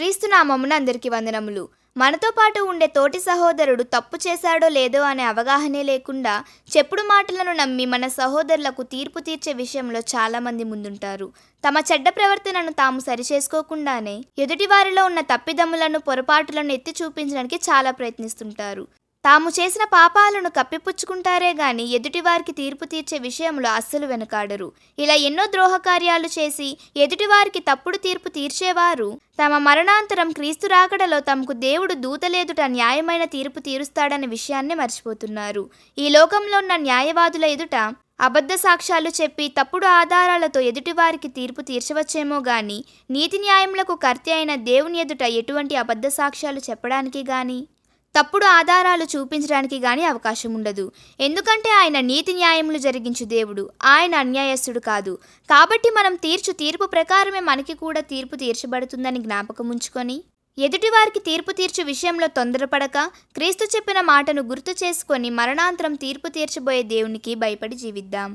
క్రీస్తునామమున అందరికీ అందరికి వందనములు. మనతో పాటు ఉండే తోటి సహోదరుడు తప్పు చేశాడో లేదో అనే అవగాహనే లేకుండా చెప్పుడు మాటలను నమ్మి మన సహోదరులకు తీర్పు తీర్చే విషయంలో చాలామంది ముందుంటారు. తమ చెడ్డ ప్రవర్తనను తాము సరిచేసుకోకుండానే ఎదుటివారిలో ఉన్న తప్పిదమ్ములను పొరపాటులను ఎత్తి చూపించడానికి చాలా ప్రయత్నిస్తుంటారు. తాము చేసిన పాపాలను కప్పిపుచ్చుకుంటారే గాని ఎదుటివారికి తీర్పు తీర్చే విషయంలో అస్సలు వెనకాడరు. ఇలా ఎన్నో ద్రోహకార్యాలు చేసి ఎదుటివారికి తప్పుడు తీర్పు తీర్చేవారు తమ మరణాంతరం క్రీస్తు రాకడలో తమకు దేవుడు దూతలేదుట న్యాయమైన తీర్పు తీరుస్తాడనే విషయాన్ని మర్చిపోతున్నారు. ఈ లోకంలో ఉన్న న్యాయవాదుల ఎదుట అబద్ధ సాక్ష్యాలు చెప్పి తప్పుడు ఆధారాలతో ఎదుటివారికి తీర్పు తీర్చవచ్చేమో గాని నీతి న్యాయములకు కర్తి అయిన దేవుని ఎదుట ఎటువంటి అబద్ధ సాక్ష్యాలు చెప్పడానికి గాని తప్పుడు ఆధారాలు చూపించడానికి గాని అవకాశం ఉండదు. ఎందుకంటే ఆయన నీతి న్యాయములు జరిగించు దేవుడు. ఆయన అన్యాయస్తుడు కాదు. కాబట్టి మనం తీర్చు తీర్పు ప్రకారమే మనకి కూడా తీర్పు తీర్చబడుతుందని జ్ఞాపకం ఉంచుకొని ఎదుటివారికి తీర్పు తీర్చు విషయంలో తొందరపడక క్రీస్తు చెప్పిన మాటను గుర్తు చేసుకొని మరణాంతరం తీర్పు తీర్చబోయే దేవునికి భయపడి జీవిద్దాం.